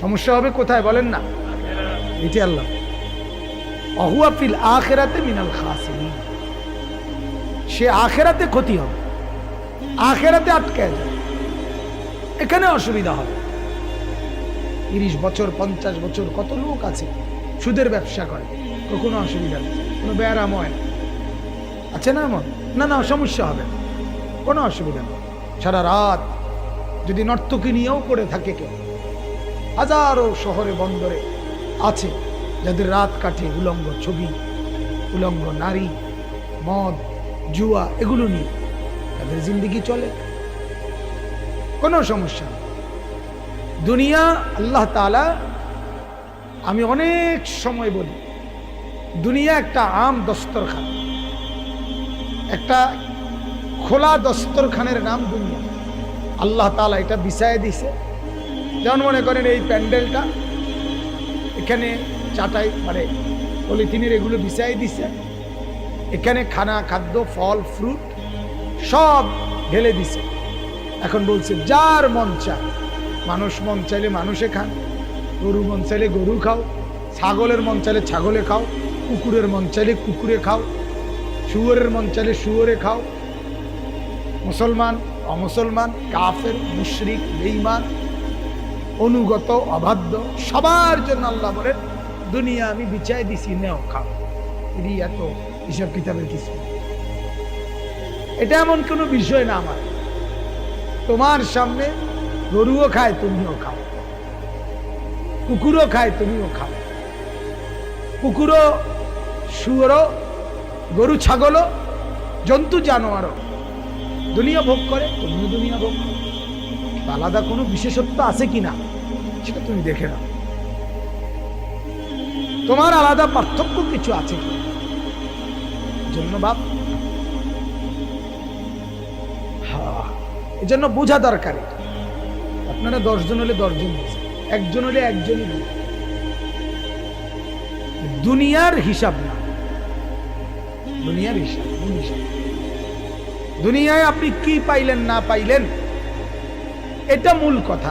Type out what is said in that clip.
সমস্যা হবে কোথায় বলেন না? এটি আল্লাহ। আখেরাতে মিনাল সে আখেরাতে ক্ষতি হবে। আখেরাতে আটকে এখানে অসুবিধা হবে। তিরিশ বছর, পঞ্চাশ বছর কত লোক আছে? সুদের ব্যবসা করে। কোনো অসুবিধা নেই। কোনো ব্যারাম হয় না। আছে না এমন? না না, সমস্যা হবে কোনো অসুবিধা নেই। সারা রাত যদি নর্তকী নিয়েও করে থাকে কেউ। হাজারো শহরে বন্দরে আছে, যাদের রাত কাটে উলঙ্গ ছবি, উলঙ্গ নারী, মদ, জুয়া, এগুলো নিয়ে তাদের জিন্দিগি চলে। কোনো সমস্যা নেই। দুনিয়া, আল্লাহ তালা আমি অনেক সময় বলি, দুনিয়া একটা আম দস্তরখান। একটা খোলা দস্তরখানের নাম দুনিয়া। আল্লাহ তালা এটা বিছায় দিছে। যেমন মনে করেন এই প্যান্ডেলটা এখানে চাটাই মানে পলিথিনের এগুলো বিছাই দিছে। এখানে খানা, খাদ্য, ফল, ফ্রুট সব ঢেলে দিছে। এখন বলছে, যার মন চায়, মানুষ মন চাইলে মানুষে খান। গরু মন চাইলে গরু খাও, ছাগলের মন চাইলে ছাগলে খাও, কুকুরের মন চাইলে কুকুরে খাও, শুয়োরের মন চাইলে শুয়োরে খাও। মুসলমান, অমুসলমান, কাফের, মুশরিক, বেঈমান অনুগত, অবাধ্য, সবার জন্য আল্লাহ বলেন, দুনিয়া আমি বিছাই দিছি, নেও, খাও। এটি এত হিসাব কিতাবের কিছু। এটা এমন কোনো বিষয় না আমার। তোমার সামনে গরুও খায়, তুমিও খাও। কুকুরও খায়, তুমিও খাও। কুকুরও, শুয়োরও, গরু ছাগলও, জন্তু, জানোয়ারও। দুনিয়া ভোগ করে, তুমিও দুনিয়া ভোগ করো। আলাদা কোনো বিশেষত্ব আছে কিনা সেটা তুমি দেখে নাও। তোমার আলাদা পার্থক্য কিছু আছে কি? জন্য বাপ এজন্য বোঝা দরকার। আপনারা দশজন হলে দশজন একজন হলে একজনই দুনিয়ার হিসাব না। দুনিয়ার হিসাব হিসাব। দুনিয়ায় আপনি কি পাইলেন, না পাইলেন এটা মূল কথা।